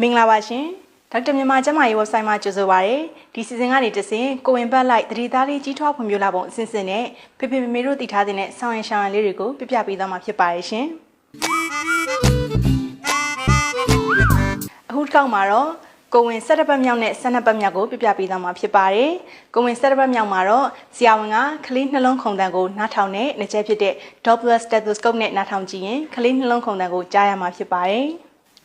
မင်္ဂလာပါရှင်ဒေါက်တာမြန်မာကျန်းမာရေး website မှာကြိုဆိုပါရစေဒီ season ကနေတစဉ်ကိုဝင်ဘတ်လိုက်တတိသားလေးကြီးထွားဖွံ့ဖြိုးလာပုံအစဉ်စဉ်နဲ့ဖေဖေမေမေတို့တည်ထားတဲ့ဆောင်းရံရှောင်းရံလေးတွေကိုပြပြပေးသွားမှာဖြစ်ပါရဲ့ရှင်အခုတစ်ခေါက်မှာတော့ကိုဝင်၁၇ပတ်မြောက်နဲ့၁၂ပတ်မြောက်ကိုပြပြပေးသွားမှာဖြစ်ပါတယ်ကိုဝင်၁၇ပတ်မြောက်မှာတော့ဆရာဝန်ကကလေးနှလုံးခုန်တန်ကိုနားထောင်တဲ့နှစ်ချက်ဖြစ်တဲ့ Doppler stethoscope နဲ့နားထောင်ကြည့်ရင်ကလေးနှလုံးခုန်တန်ကိုကြားရမှာဖြစ်ပါတယ်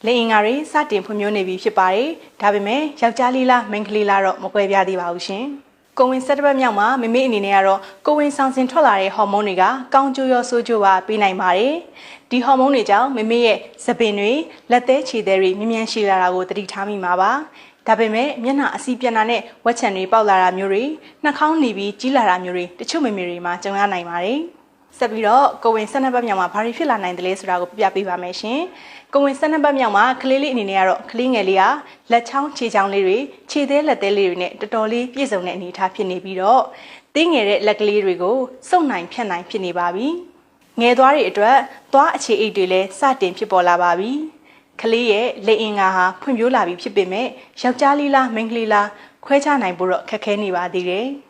လက်အင်္ဂါတွေစတင်ဖွံ့ဖြိုးနေပြီဖြစ်ပါတယ်။ဒါပေမဲ့ယောက်ျားလေးလားမိန်းကလေးလားတော့မကွဲပြားသေးပါဘူးရှင်။ကိုဝင်ဆက်တစ်ပတ်မြောက်မှာမမေအနေနဲ့ကတော့ကိုဝင်ဆောင်စင်ထွက်လာတဲ့ဟော်မုန်းတွေကကောင်းကျိုးရောဆိုးကျိုးပါပေးနိုင်ပါတယ်။ဒီဟော်မုန်းတွေကြောင့်မမေရဲ့သပင်တွေလက်သေးခြေသေးတွေမြ мян ရှိလာတာကိုသတိထားမိမှာပါ။ဒါပေမဲ့မျက်နှာအစီပြက်နာနဲ့ဝက်ချံတွေပေါက်လာတာမျိုးတွေနှာခေါင်းหนีပြီးကြီးလာတာမျိုးတွေတချို့မမေတွေမှာကြုံရနိုင်ပါတယ်။ ဆက်ပြီးတော့ကိုဝင်12ပတ်မြောက်မှာဘာတွေဖြစ်လာနိုင်တယ်လဲဆိုတာကိုပြပြပေးပါမယ်ရှင်။ကိုဝင်12ပတ်မြောက်မှာကလေးလေးအနေနဲ့ကတော့ကလေးငယ်လေးကလက်ချောင်းခြေချောင်းလေးတွေခြေသေးလက်သေးလေးတွေနဲ့တော်တော်လေးပြည့်စုံတဲ့အနေအထားဖြစ်နေပြီးတော့တင်းငယ်တဲ့လက်ကလေးတွေကိုစုပ်နိုင်ဖြတ်နိုင်ဖြစ်နေပါပြီ။ငယ်သွားတွေအတွက်သွားအခြေအိတ်တွေလည်းစတင်ဖြစ်ပေါ်လာပါပြီ။ကလေးရဲ့လက်အင်္ဂါဟာဖွံ့ဖြိုးလာပြီဖြစ်ပေမဲ့ယောက်ျားလေးလားမိန်းကလေးလားခွဲခြားနိုင်ဖို့တော့ခက်ခဲနေပါသေးတယ်။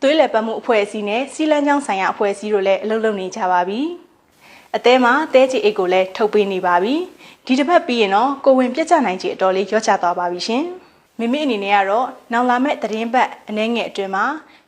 သွေးလည်ပတ်မှုအဖွဲ့အစည်းနဲ့စီလန်းချောင်းဆိုင်ရာအဖွဲ့အစည်းတို့လည်းအလုပ်လုပ်နေကြပါပြီ။အသေးမှာတဲချီအိတ်ကိုလည်းထုတ်ပေးနေပါပြီ။ဒီတစ်ပတ်ပြီးရင်တော့ကိုဝင်ပြတ်ကျနိုင်ချေအတော်လေးရော့ချသွားပါပြီရှင်။မိမိအနေနဲ့ကတော့နောင်လာမဲ့သတင်းပတ်အနှဲငယ်အတွင်းမှာ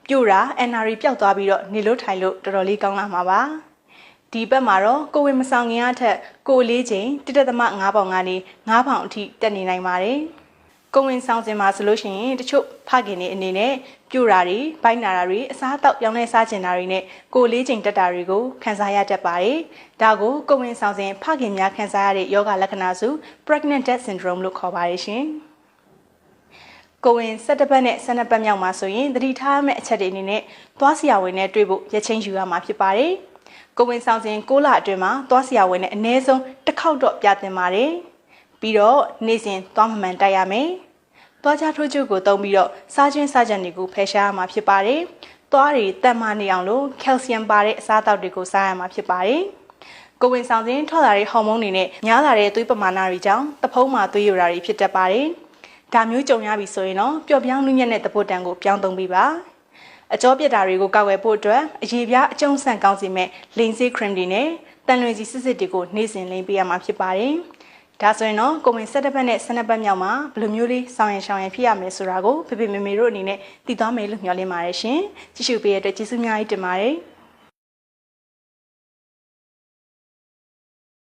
ပြို့တာ NRI ပျောက်သွားပြီးတော့နေလို့ထိုင်လို့တော်တော်လေးကောင်းလာမှာပါ။ဒီဘက်မှာတော့ကိုဝင်မဆောင်ခင်အထက်ကိုလေးချိန်တစ်တက်သမ9ပေါင်ကနေ9ပေါင်အထိတက်နေနိုင်ပါတယ်။ ကုံဝင်ဆောင်စင်မှာဆိုလို့ရှိရင်တချို့ဖခင်တွေအနေနဲ့ပြူတာတွေဘိုင်းနာတာတွေအစားအသောက်ပြောင်းလဲစားကျင်တာတွေနဲ့ကိုလေးချိန်တက်တာတွေကိုခံစားရတတ်ပါတယ်။ဒါကိုကုံဝင်ဆောင်စင်ဖခင်များခံစားရတဲ့ယောဂလက္ခဏာစု pregnant death syndrome လို့ခေါ်ပါတယ်ရှင်။ကိုဝင်17ပတ်နဲ့12ပတ်မြောက်မှာဆိုရင်သတိထားမယ့်အချက်တွေအနေနဲ့သွားစီရဝင်နဲ့တွေ့ဖို့ရချင်းယူရမှာဖြစ်ပါတယ်။ကိုဝင်ဆောင်စင်6လအတွင်းမှာသွားစီရဝင်နဲ့အနည်းဆုံးတစ်ခေါက်တော့ပြသင်ပါတယ်။ ပြီးတော့နေ့စဉ်သွားမမှန်တိုက်ရမယ်။သွားချထိုးကျုပ်ကိုတုံးပြီးတော့စားခြင်းစားကြံတွေကိုဖယ်ရှားရမှာဖြစ်ပါတယ်။သွားတွေတက်မနေအောင်လို့ကယ်လ်ဆီယမ်ပါတဲ့အစားအသောက်တွေကိုစားရမှာဖြစ်ပါတယ်။ကိုဝင်ဆောင်ခြင်းထွက်လာတဲ့ဟော်မုန်းတွေနဲ့များလာတဲ့သွေးပမာဏတွေကြောင့်တဖုံးမှာသွေးရတာတွေဖြစ်တတ်ပါတယ်။ဒါမျိုးကြုံရပြီဆိုရင်တော့ပျော့ပြောင်းနှုညက်တဲ့တပုတ်တန်ကိုပြောင်းသုံးပြီးပါ။အကြောပြက်တာတွေကိုကောက်ွယ်ဖို့အတွက်အရေးပြားအကျုံးဆန့်ကောင်းစီမဲ့လိန်ဆေးခရင်တွေနဲ့တန်လွင်စီစစ်စစ်တွေကိုနေ့စဉ်လိမ့်ပေးရမှာဖြစ်ပါတယ်။ ဒါဆိုရင်တော့ကိုဝင်၁၁ဘက်နဲ့၁၂ဘက်မြောက်မှာဘယ်လိုမျိုးလေးဆောင်ရင်ရှောင်ရင်ဖြစ်ရမယ်ဆိုတာကိုဖေဖေမေမေတို့အနေနဲ့တည်သွားမယ်လို့မျှော်လင့်ပါတယ်ရှင်ကြည့်ရှုပေးရတဲ့ကျေးဇူးများကြီးတင်ပါတယ်